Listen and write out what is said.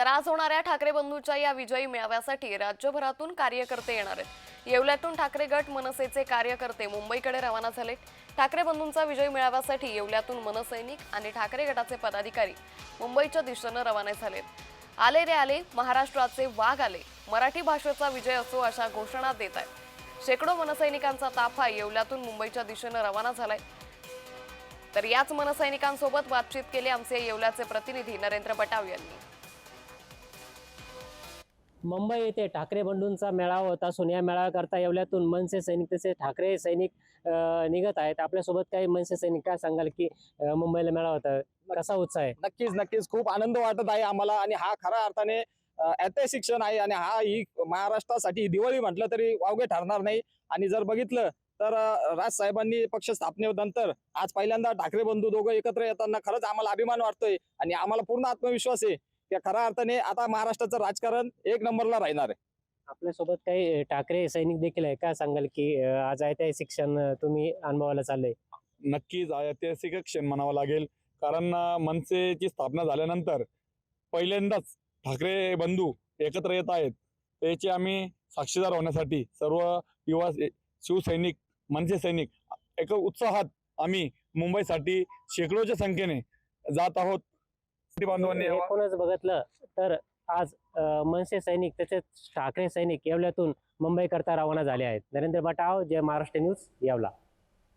तर आज होणाऱ्या ठाकरे बंधूच्या या विजयी मेळाव्यासाठी राज्यभरातून कार्यकर्ते येणार आहेत. येवल्यातून ठाकरे गट मनसेचे कार्यकर्ते मुंबईकडे रवाना झाले ठाकरे बंधूंचा विजय मेळाव्यासाठी येवल्यातून मनसैनिक आणि ठाकरे गटाचे पदाधिकारी मुंबईच्या दिशेनं रवाना झालेत. आले रे आले महाराष्ट्राचे वाघ आले. मराठी भाषेचा विजय असो अशा घोषणा देत आहेत. शेकडो मनसैनिकांचा ताफा येवल्यातून मुंबईच्या दिशेनं रवाना झालाय. तर याच मनसैनिकांसोबत बातचीत केली आमचे येवल्याचे प्रतिनिधी नरेंद्र बटाव यांनी. मुंबई येथे ठाकरे बंधूंचा मेळावा होत असून या मेळाव्याकरता येवल्यातून मनसे सैनिक तसेच ठाकरे सैनिक निघत आहेत. आपल्यासोबत काही मनसे सैनिक काय सांगाल की मुंबईला मेळावा होता कसा उत्साह आहे? नक्कीच नक्कीच. खूप आनंद वाटत आहे आम्हाला आणि हा खऱ्या अर्थाने ऐतिहासिक क्षण आहे आणि हा ही महाराष्ट्रासाठी दिवाळी म्हटलं तरी वावगे ठरणार नाही. आणि जर बघितलं तर राज साहेबांनी पक्ष स्थापनेनंतर आज पहिल्यांदा ठाकरे बंधू दोघं एकत्र येताना खरंच आम्हाला अभिमान वाटतोय आणि आम्हाला पूर्ण आत्मविश्वास आहे. की खऱ्या अर्थाने आता महाराष्ट्राचं राजकारण एक नंबरला राहणार आहे. आपल्यासोबत काही ठाकरे सैनिक देखील आहे काय सांगाल की अ, आज ऐतिहासिक क्षण अ, तुम्ही अनुभवायला चाललंय नक्कीच ऐतिहासिक क्षण म्हणावा लागेल. कारण अं, मनसेची स्थापना झाल्यानंतर पहिल्यांदाच ठाकरे बंधू एकत्र येत आहेत. त्याचे आम्ही साक्षीदार होण्यासाठी सर्व युवा शिवसैनिक मनसे सैनिक एक उत्साहात आम्ही मुंबईसाठी शेकडोच्या संख्येने जात आहोत. बांधवांनी यावं. एकूणच बघितलं तर आज अ, मनसे सैनिक तसेच ठाकरे सैनिक येवल्यातून मुंबई करता रवाना झाले आहेत नरेंद्र बटाव जय महाराष्ट्र न्यूज येवला